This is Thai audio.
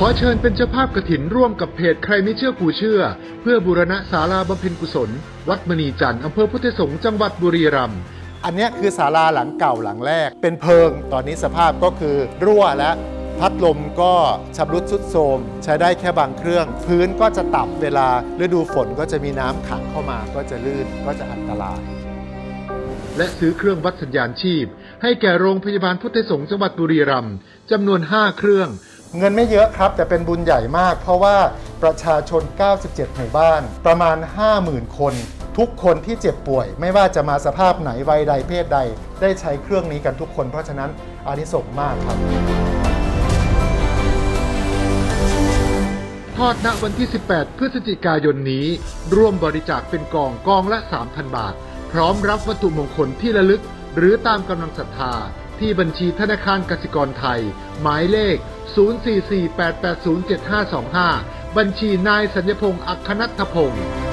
ขอเชิญเป็นเจ้าภาพกระถินร่วมกับเพจใครไม่เชื่อกูเชื่อ เพื่อบูรณะศาลาบำเพ็ญกุศล วัดมณีจันทร์อำเภอพุทธสงฆ์จังหวัดบุรีรัมย์อันเนี้ยคือศาลาหลังเก่าหลังแรก เป็นเพิง ตอนนี้สภาพก็คือรั่วและพัดลมก็ชำรุดทรุดโทรมใช้ได้แค่บางเครื่อง พื้นก็จะต่ำเวลาฤดูฝนก็จะมีน้ำขังเข้ามาก็จะลื่นก็จะอันตราย และซื้อเครื่องวัดสัญญาณชีพ ให้แก่โรงพยาบาลพุทธสงฆ์จังหวัดบุรีรัมย์จำนวน 5 เครื่อง เงินไม่เยอะครับ แต่เป็นบุญใหญ่มาก เพราะว่าประชาชน 97หมู่บ้าน ประมาณ 50,000 คน ทุกคนที่เจ็บป่วย ไม่ว่าจะมาสภาพไหนวัยใดเพศใด ได้ใช้เครื่องนี้กันทุกคน เพราะฉะนั้นอานิสงส์มากครับทอดณวันที่ 18 พฤศจิกายนนี้ ร่วมบริจาคเป็นกองกองละ 3,000 บาทพ ร้อมรับวัตถุมงคลที่ระลึก หรือตามกำลังศรัทธา ที่บัญชีธนาคารกสิกรไทย หมายเลข 0448807525 บัญชีนายสัญญพงศ์อัคคนัทพงศ์